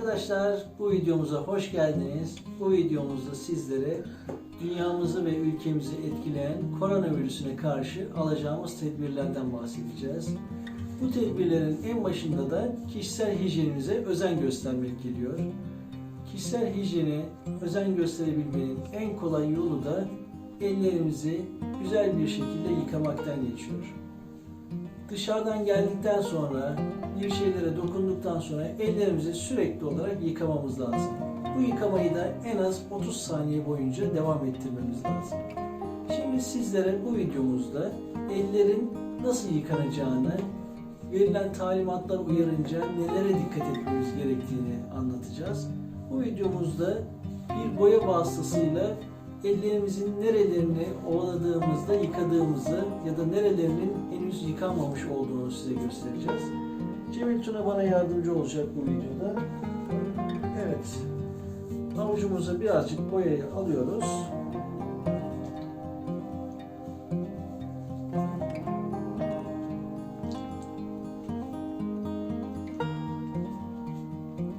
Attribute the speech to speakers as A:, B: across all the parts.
A: Arkadaşlar bu videomuza hoş geldiniz. Bu videomuzda sizlere dünyamızı ve ülkemizi etkileyen koronavirüsüne karşı alacağımız tedbirlerden bahsedeceğiz. Bu tedbirlerin en başında da kişisel hijyenimize özen göstermek geliyor. Kişisel hijyene özen gösterebilmenin en kolay yolu da ellerimizi güzel bir şekilde yıkamaktan geçiyor. Dışarıdan geldikten sonra bir şeylere dokunduktan sonra ellerimizi sürekli olarak yıkamamız lazım. Bu yıkamayı da en az 30 saniye boyunca devam ettirmemiz lazım. Şimdi sizlere bu videomuzda ellerin nasıl yıkanacağını, verilen talimatlar uyarınca nelere dikkat etmemiz gerektiğini anlatacağız. Bu videomuzda bir boya vasıtasıyla ellerimizin nerelerini ovaladığımızda yıkadığımızı ya da nerelerinin henüz yıkanmamış olduğunu size göstereceğiz. Cemil Tuna bana yardımcı olacak bu videoda. Evet. Avucumuza birazcık boyayı alıyoruz.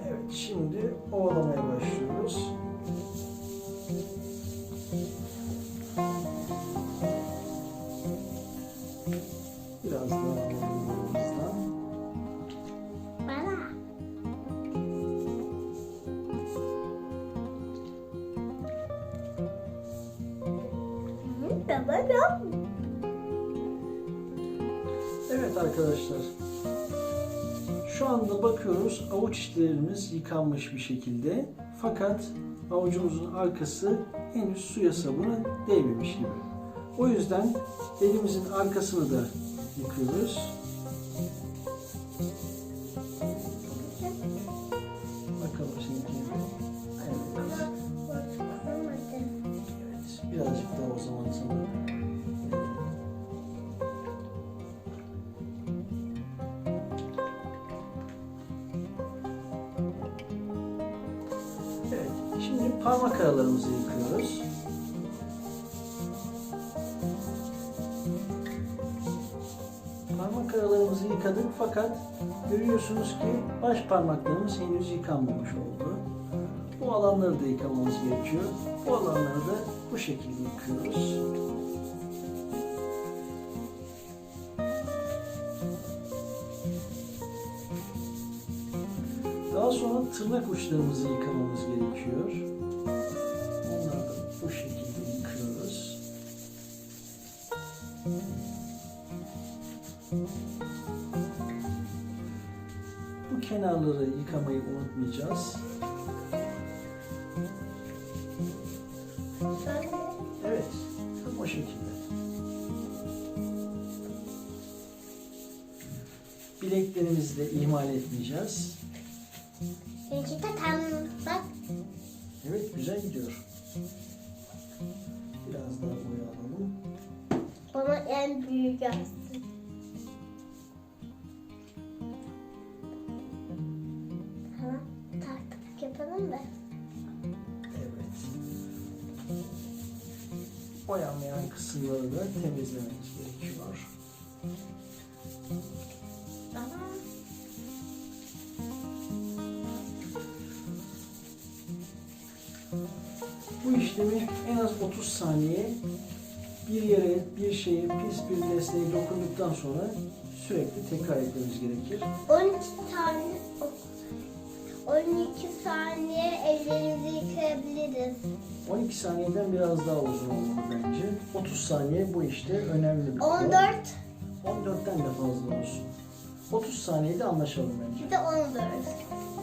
A: Evet, şimdi Biraz daha alalım.
B: Bana. Tamam.
A: Evet arkadaşlar. Şu anda bakıyoruz avuç içlerimiz yıkanmış bir şekilde. Fakat avucumuzun arkası henüz suya sabuna değmemiş gibi. O yüzden elimizin arkasını da yıkıyoruz. Bakalım. Evet. Evet. Birazcık daha o zaman sana. Evet. Şimdi parmak aralarımızı yıkıyoruz. Parmak aralarımızı yıkadık fakat görüyorsunuz ki baş parmaklarımız henüz yıkanmamış oldu. Bu alanları da yıkamamız gerekiyor. Bu alanları da bu şekilde yıkıyoruz. Daha sonra tırnak uçlarımızı yıkamamız gerekiyor. Bu kenarları yıkamayı unutmayacağız. Evet, o şekilde. Bileklerimizi de ihmal etmeyeceğiz.
B: De tam bak.
A: Evet, güzel gidiyor. Biraz daha boya alalım.
B: Bana en büyük yapsın.
A: Boyanmayan kısımları da temizlememiz gerekiyor. Bu işlemi en az 30 saniye bir yere, bir şeye, pis bir nesneye dokunduktan sonra sürekli tekrar etmemiz gerekir.
B: 12 tane 12 saniye ellerimizi yıkayabiliriz.
A: 12 saniyeden biraz daha uzun olmalı bence. 30 saniye bu işte önemli bir kural.
B: 14
A: 14'ten de fazla olsun. 30 saniyede anlaşalım bence.
B: bir de 14.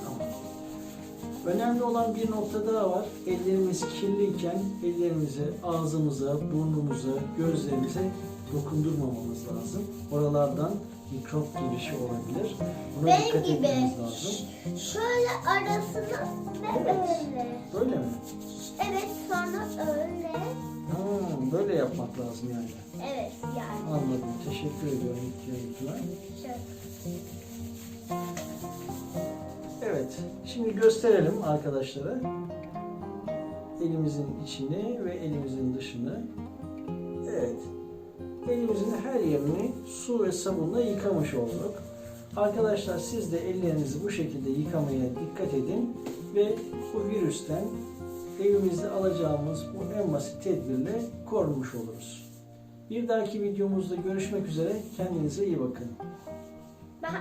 A: Tamam. Önemli olan bir nokta daha var. Ellerimiz kirliyken ellerimize, ağzımıza, burnumuza, gözlerimize dokundurmamamız lazım. Oralardan mikrop girişi olabilir. Buna
B: Benim
A: dikkat
B: gibi.
A: etmemiz lazım.
B: Şöyle arasına ve
A: Evet.
B: öyle.
A: Böyle mi?
B: Evet sonra öyle.
A: Ha, böyle yapmak lazım yani.
B: Evet yani.
A: Anladım. Teşekkür ediyorum İlkiyatına.
B: Şöyle.
A: Evet. Şimdi gösterelim arkadaşlara. Elimizin içini ve elimizin dışını. Evet. Elimizin her yerini su ve sabunla yıkamış olduk. Arkadaşlar siz de ellerinizi bu şekilde yıkamaya dikkat edin ve bu virüsten evimizde alacağımız bu en basit tedbirle korunmuş oluruz. Bir dahaki videomuzda görüşmek üzere. Kendinize iyi bakın.
B: Ben